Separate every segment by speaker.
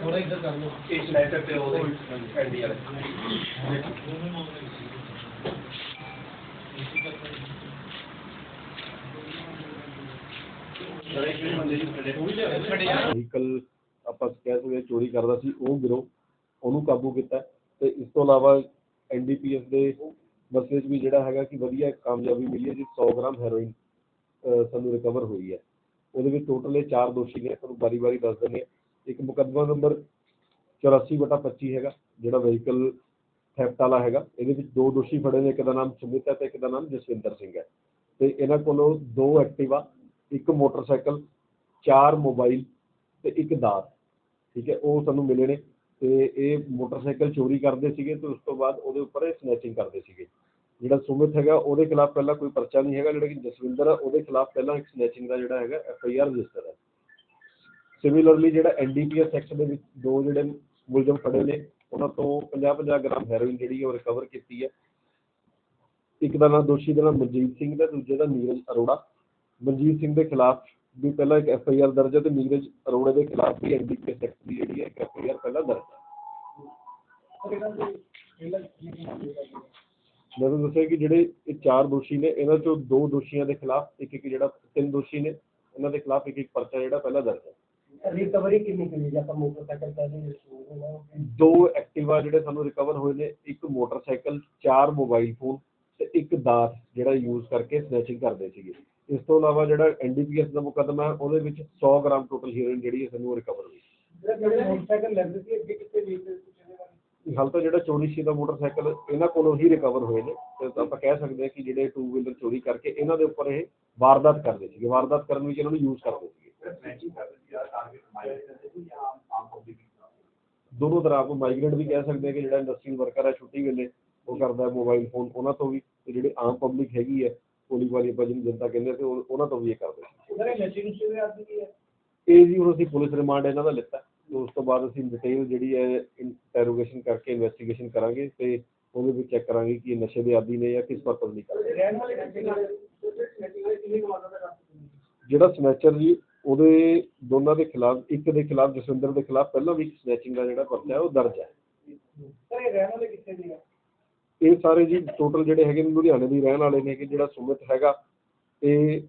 Speaker 1: ਥੋੜਾ ਇੱਧਰ
Speaker 2: ਵਹੀਕਲ ਆਪਾਂ ਕਹਿ ਸਕਦੇ ਚੋਰੀ ਕਰਦਾ ਸੀ, ਉਹ ਗਿਰੋਹ ਉਹਨੂੰ ਕਾਬੂ ਕੀਤਾ ਤੇ ਇਸ ਤੋਂ ਇਲਾਵਾ ਐਨਡੀਪੀਐਸ ਦੇ ਮਸਲੇ 'ਚ ਵੀ ਜਿਹੜਾ ਹੈਗਾ ਕਿ ਵਧੀਆ ਕਾਮਯਾਬੀ ਮਿਲੀ ਹੈ ਜੀ 100 ਗ੍ਰਾਮ ਹੈਰੋਇਨ ਸਾਨੂੰ ਰਿਕਵਰ ਹੋਈ ਹੈ। ਉਹਦੇ ਵਿੱਚ ਟੋਟਲ ਇਹ ਚਾਰ ਦੋਸ਼ੀ ਨੇ, ਤੁਹਾਨੂੰ ਵਾਰੀ-ਵਾਰੀ ਦੱਸ ਦਿੰਦੇ ਹਾਂ। ਇੱਕ ਮੁਕੱਦਮਾ ਨੰਬਰ 84/25 ਹੈਗਾ, ਜਿਹੜਾ ਵਹੀਕਲ ਥੈਫਟ ਵਾਲਾ ਹੈਗਾ, ਇਹਦੇ ਵਿੱਚ ਦੋ ਦੋਸ਼ੀ ਫੜੇ ਨੇ, ਇੱਕ ਦਾ ਨਾਮ ਸੁਮਿਤ ਹੈ ਤੇ ਇੱਕ ਦਾ ਨਾਮ ਜਸਵਿੰਦਰ ਸਿੰਘ ਹੈ। ਤੇ ਇਹਨਾਂ ਕੋਲੋਂ ਦੋ ਐਕਟਿਵਾ ਇੱਕ ਮੋਟਰਸਾਈਕਲ, ਚਾਰ ਮੋਬਾਈਲ ਤੇ ਇੱਕ ਦਾਤ, ਠੀਕ ਹੈ, ਉਹ ਸਾਨੂੰ ਮਿਲੇ ਨੇ ਤੇ ਇਹ ਮੋਟਰਸਾਈਕਲ ਚੋਰੀ ਕਰਦੇ ਸੀਗੇ ਤੇ ਉਸ ਤੋਂ ਬਾਅਦ ਉਹਦੇ ਉੱਪਰ ਇਹ ਸਨੈਚਿੰਗ ਕਰਦੇ ਸੀਗੇ। ਜਿਹੜਾ ਸੁਮਿਤ ਹੈਗਾ, ਉਹਦੇ ਖਿਲਾਫ ਪਹਿਲਾਂ ਕੋਈ ਪਰਚਾ ਨਹੀਂ ਹੈਗਾ, ਜਿਹੜਾ ਕਿ ਜਸਵਿੰਦਰ ਹੈ ਉਹਦੇ ਖਿਲਾਫ ਪਹਿਲਾਂ ਇੱਕ ਸਨੈਚਿੰਗ ਦਾ ਜਿਹੜਾ ਹੈਗਾ ਐਫ ਆਈ ਆਰ ਰਜਿਸਟਰ ਹੈ। ਸਿਮਿਲਰਲੀ ਜਿਹੜਾ ਐਨਡੀਪੀਐਸ ਐਕਟ ਦੇ ਵਿੱਚ ਦੋ ਜਿਹੜੇ ਮੁਲਜ਼ਮ ਫੜੇ ਨੇ, ਉਹਨਾਂ ਤੋਂ 50-50 ਗ੍ਰਾਮ ਹੈਰੋਇਨ ਜਿਹੜੀ ਉਹ ਰਿਕਵਰ ਕੀਤੀ ਹੈ। ਇੱਕ ਦਾ ਨਾਮ ਦੋਸ਼ੀ ਦਾ ਨਾਮ ਮਨਜੀਤ ਸਿੰਘ ਦਾ ਦੂਜੇ ਦਾ ਨੀਰਜ ਅਰੋੜਾ। ਮਨਜੀਤ ਸਿੰਘ ਦੇ ਖਿਲਾਫ ਵੀ ਪਹਿਲਾਂ ਇੱਕ ਐਫ ਆਈ ਆਰ ਦਰਜ ਹੈ ਤੇ ਨੀਰਜ ਅਰੋੜੇ ਦੇ ਖਿਲਾਫ ਵੀ ਐਨਡੀਪੀਐਸ ਐਕਟ ਦੀ ਜਿਹੜੀ ਹੈ ਐਫ ਆਈ ਆਰ ਪਹਿਲਾਂ ਦਰਜ ਹੈ। ਮੈਂ ਤੁਹਾਨੂੰ ਦੱਸਿਆ ਕਿ ਜਿਹੜੇ ਇਹ ਚਾਰ ਦੋਸ਼ੀ ਨੇ ਇਹਨਾਂ ਚੋਂ ਦੋ ਦੋਸ਼ੀਆਂ ਦੇ ਖਿਲਾਫ ਇੱਕ ਇੱਕ ਜਿਹੜਾ ਤਿੰਨ ਦੋਸ਼ੀ ਨੇ ਇਹਨਾਂ ਦੇ ਖਿਲਾਫ ਇੱਕ ਇੱਕ ਪਰਚਾ ਜਿਹੜਾ ਪਹਿਲਾਂ ਦਰਜ ਹੈ।
Speaker 1: ਰਿਕਵਰੀ ਕਿੰਨੀ ਕਿੰਨੀ ਜੇ ਆਪਾਂ ਮੋਟਰਸਾਈਕਲ ਕਹਿੰਦੇ
Speaker 2: ਦੋ ਐਕਟਿਵਾ ਜਿਹੜੇ ਸਾਨੂੰ ਰਿਕਵਰ ਹੋਏ ਨੇ ਇੱਕ ਮੋਟਰਸਾਈਕਲ ਚਾਰ ਮੋਬਾਈਲ ਫੋਨ ਤੇ ਇੱਕ ਦਾਤ ਜਿਹੜਾ ਯੂਜ਼ ਕਰਕੇ ਸਨੈਚਿੰਗ ਕਰਦੇ ਸੀਗੇ। ਇਸ ਤੋਂ ਇਲਾਵਾ ਜਿਹੜਾ ਐਨਡੀਪੀਐਸ ਦਾ ਮੁਕੱਦਮਾ ਹੈ ਉਹਦੇ ਵਿੱਚ 100 ਗ੍ਰਾਮ ਟੋਟਲ ਹੀਰੋਇਨ ਜਿਹੜੀ ਹੈ ਸਾਨੂੰ ਰਿਕਵਰ ਹੋਈ।
Speaker 1: ਜਿਹੜੇ ਮੋਟਰਸਾਈਕਲ ਲੈਂਦੇ ਸੀ ਅੱਗੇ ਕਿੱਥੇ ਵੇਚਦੇ ਸੀ
Speaker 2: ਹਾਲ ਤਾਂ ਜਿਹੜਾ ਚੋਰੀ ਸੀ ਦਾ ਮੋਟਰਸਾਈਕਲ ਇਹਨਾਂ ਕੋਲੋਂ ਹੀ ਰਿਕਵਰ ਹੋਏ ਨੇ। ਤੇ ਤਾਂ ਆਪਾਂ ਕਹਿ ਸਕਦੇ ਹਾਂ ਕਿ ਜਿਹੜੇ ਟੂ ਵੀਲਰ ਚੋਰੀ ਕਰਕੇ ਇਹਨਾਂ ਦੇ ਉੱਪਰ ਇਹ ਵਾਰਦਾਤ ਕਰਦੇ ਸੀਗੇ। ਵਾਰਦਾਤ ਕਰਨ ਵਿੱਚ ਇਹਨਾਂ ਨੂੰ ਯੂਜ਼ ਕਰਦੇ ਸੀਗੇ। ਦੋਨੋਂ ਤਰ੍ਹਾਂ ਆਪਾਂ ਮਾਈਗ੍ਰੇਟ ਵੀ ਕਹਿ ਸਕਦੇ ਹਾਂ ਕਿ ਜਿਹੜਾ ਇੰਡਸਟਰੀਅਲ ਵਰਕਰ ਹੈ ਛੁੱਟੀ ਵੇਲੇ ਉਹ ਕਰਦਾ ਹੈ ਮੋਬਾਈਲ ਫੋਨ ਉਹਨਾਂ ਤੋਂ ਵੀ। ਤੇ ਜਿਹੜੇ ਆਮ ਪਬਲਿਕ ਹੈਗੀ ਹੈ ਕੋਲੀ ਵਾਲੀ ਆਪਾਂ ਜਿਹਨੂੰ ਜਨਤਾ ਕਹਿੰਦੇ ਉਹ- ਉਹਨਾਂ ਤੋਂ ਵੀ ਇਹ ਕਰਦੇ ਸੀ।
Speaker 1: ਸਰ ਇਹ ਨਸ਼ੇ ਨੁਸ਼ੇ ਦੇ ਆਦਮੀ ਕੀ ਹੈ?
Speaker 2: ਇਹ ਜੀ ਹੁਣ ਅਸੀਂ ਪੁਲਿਸ ਰਿਮਾਂਡ ਇਹਨਾਂ ਦਾ ਲਿੱਤਾ। ਤੇ ਉਸ ਤੋਂ ਬਾਅਦ ਅਸੀਂ ਡਿਟੇਲ ਜਿਹੜੀ ਹੈ ਇੰਟਰੋਗੇਸ਼ਨ ਕਰਕੇ ਇਨਵੈਸਟੀਗੇਸ਼ਨ ਕਰਾਂਗੇ ਤੇ ਉਹਦੇ ਵਿੱਚ ਚੈੱਕ ਕਰਾਂਗੇ ਕਿ ਇਹ ਨਸ਼ੇ ਦੇ ਆਦੀ ਨੇ ਜਾਂ ਕਿਸ ਪਰਪਸ ਲਈ ਕਰਦੇ ਨੇ।
Speaker 1: ਰਹਿਣ ਵਾਲੇ ਕਿੱਥੇ ਨਾਲ ਕਿੰਨੀ ਕਮਾਉਂਦਾ ਦਾ
Speaker 2: ਜਿਹੜਾ ਸਨੈਚਰ ਜੀ ਉਹਦੇ ਦੋਨਾਂ ਦੇ ਖਿਲਾਫ ਇੱਕ ਦੇ ਖਿਲਾਫ ਜਸਵਿੰਦਰ ਦੇ ਖਿਲਾਫ ਪਹਿਲਾਂ ਵੀ ਸਨੈਚਿੰਗ ਦਾ ਜਿਹੜਾ ਪਰਚਾ ਹੈ ਉਹ ਦਰਜ ਹੈ।
Speaker 1: ਸਰ ਇਹ ਰਹਿਣ ਵਾਲੇ ਕਿੱਥੇ ਦੇ ਆ?
Speaker 2: ਇਹ ਸਾਰੇ ਜੀ ਟੋਟਲ ਜਿਹੜੇ ਹੈਗੇ ਨੇ ਲੁਧਿਆਣੇ ਦੇ ਰਹਿਣ ਵਾਲੇ ਨੇ ਕਿ ਜਿਹੜਾ ਸੁਮਿਤ ਹੈਗਾ ਇਹ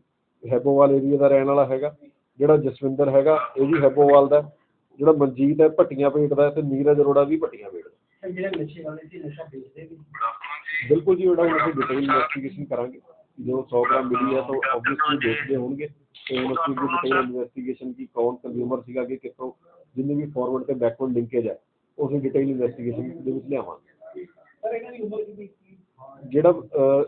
Speaker 2: ਹੈਬੋਵਾਲ ਏਰੀਆ ਦਾ ਰਹਿਣ ਵਾਲਾ ਹੈਗਾ ਜਿਹੜਾ ਜਸਵਿੰਦਰ ਹੈਗਾ ਇਹ ਵੀ ਹੈਬੋਵਾਲ ਦਾ। ਜਿਹੜਾ ਮਨਜੀਤ ਹੈ ਭੱਟੀਆਂ ਪੇਟ ਦਾ ਤੇ ਨੀਰਜ ਅਰੋੜਾ ਵੀ ਭੱਟੀਆਂ ਪੇਟ ਦਾ
Speaker 1: ਸਰ ਜਿਹੜੇ ਨਸ਼ੇ ਵਾਲੇ ਸੀ ਨਸ਼ਾ ਵੇਚਦੇ ਵੀ
Speaker 2: ਬਿਲਕੁਲ ਜੀ ਉਹਦਾ ਅਸੀਂ ਡਿਟੇਲ ਇਨਵੈਸਟੀਗੇਸ਼ਨ ਕਰਾਂਗੇ। ਜਦੋਂ 100 ਗ੍ਰਾਮ ਮਿਲੀ ਹੈ ਤਾਂ ਆਬਵੀਅਸਲੀ ਦੇਖਦੇ ਹੋਣਗੇ। ਤੇ ਅਸੀਂ ਦੀ ਡਿਟੇਲ ਇਨਵੈਸਟੀਗੇਸ਼ਨ ਕੀ ਕੌਣ ਕੰਜ਼ਿਊਮਰ ਸੀਗਾ ਕਿ ਕਿੱਥੋਂ ਜਿੰਨੇ ਵੀ ਫਾਰਵਰਡ ਤੇ ਬੈਕਵਰਡ ਲਿੰਕੇਜ ਹੈ ਉਹ ਅਸੀਂ ਡਿਟੇਲ ਇਨਵੈਸਟੀਗੇਸ਼ਨ ਦੇ ਵਿੱਚ ਲਿਆਵਾਂਗੇ।
Speaker 1: ਸਰ ਇਹਨਾਂ ਦੀ ਉਮਰ ਕਿੰਨੀ ਸੀ
Speaker 2: ਜਿਹੜਾ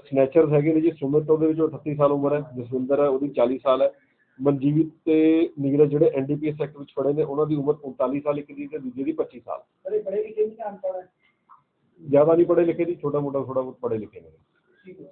Speaker 2: ਸਨੈਚਰਸ ਹੈਗੇ ਨੇ ਜੀ ਸੁਮਿਤ ਉਹਦੇ ਵਿੱਚ 38 ਸਾਲ ਉਮਰ ਹੈ ਜਸਵਿੰਦਰ ਹੈ ਉਹਦੀ 40 ਸਾਲ ਹੈ। ਮਨਜੀਤ ਤੇ ਨੀਰਜ ਜਿਹੜੇ ਐਨਡੀਪੀਐਸ ਐਕਟ ਵਿੱਚ ਫੜੇ ਨੇ ਉਹਨਾਂ ਦੀ ਉਮਰ 39 ਸਾਲ ਇੱਕ ਦੀ ਤੇ ਦੂਜੇ ਦੀ 25 ਸਾਲ।
Speaker 1: ਇਹ ਬੜੇ ਲਿਖੇ ਨਹੀਂ ਅਨਪੜ੍ਹ ਹੈ
Speaker 2: ਜ਼ਿਆਦਾ ਨਹੀਂ ਪੜ੍ਹੇ ਲਿਖੇ ਜੀ ਛੋਟਾ ਮੋਟਾ ਥੋੜਾ ਬਹੁਤ ਪੜ੍ਹੇ ਲਿਖੇ ਨੇ।
Speaker 1: ਠੀਕ ਹੈ